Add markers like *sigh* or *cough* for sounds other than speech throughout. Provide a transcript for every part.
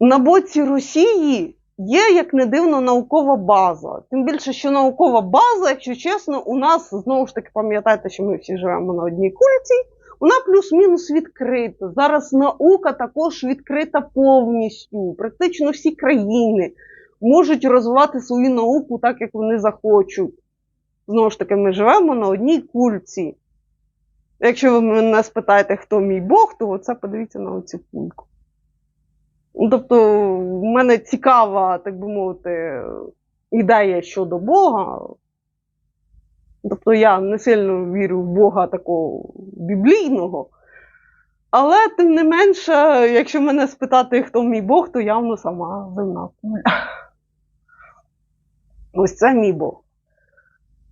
на боці Росії є, як не дивно, наукова база. Тим більше, що наукова база, якщо чесно, у нас знову ж таки пам'ятайте, що ми всі живемо на одній кульці. Вона плюс-мінус відкрита. Зараз наука також відкрита повністю. Практично всі країни можуть розвивати свою науку так, як вони захочуть. Знову ж таки, ми живемо на одній кульці. Якщо ви мене спитаєте, хто мій Бог, то оце подивіться на оцю кульку. Ну, Тобто, в мене цікава, так би мовити, ідея щодо Бога. Тобто я не сильно вірю в Бога такого біблійного. Але тим не менше, якщо мене спитати, хто мій Бог, то явно сама земна куля. Ось це мій Бог.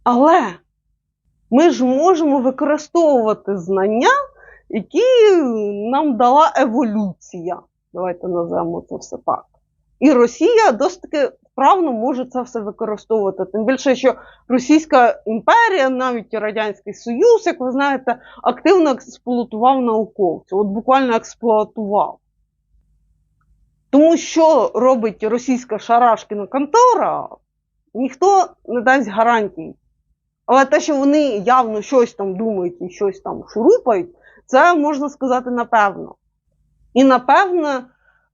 Але ми ж можемо використовувати знання, які нам дала еволюція. Давайте назвемо це все так. І Росія досить таки вправно може це все використовувати. Тим більше, що Російська імперія, навіть Радянський Союз, як ви знаєте, активно експлуатував науковців. От буквально експлуатував. Тому що робить російська шарашкіна контора, ніхто не дасть гарантій. Але те, що вони явно щось там думають і щось там шурупають, це можна сказати напевно. І напевно,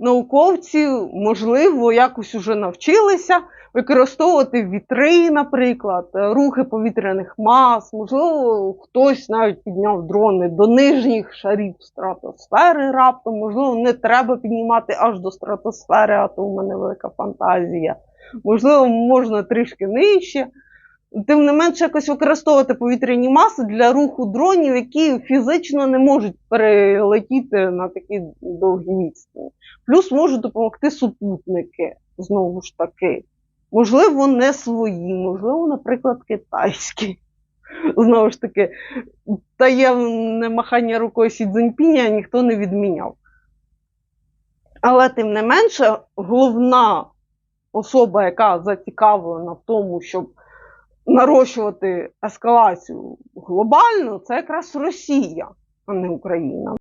науковці, можливо, якось уже навчилися використовувати вітри, наприклад, рухи повітряних мас. Можливо, хтось навіть підняв дрони до нижніх шарів стратосфери раптом. Можливо, не треба піднімати аж до стратосфери, а то в мене велика фантазія. Можливо, можна трішки нижче. Тим не менше, якось використовувати повітряні маси для руху дронів, які фізично не можуть перелетіти на такі довгі відстані. Плюс можуть допомогти супутники, знову ж таки. Можливо, не свої, можливо, наприклад, китайські. *laughs* Знову ж таки, таємне махання рукою Сі Цзіньпіня ніхто не відміняв. Але тим не менше, головна особа, яка зацікавлена в тому, щоб нарощувати ескалацію глобально, це якраз Росія, а не Україна.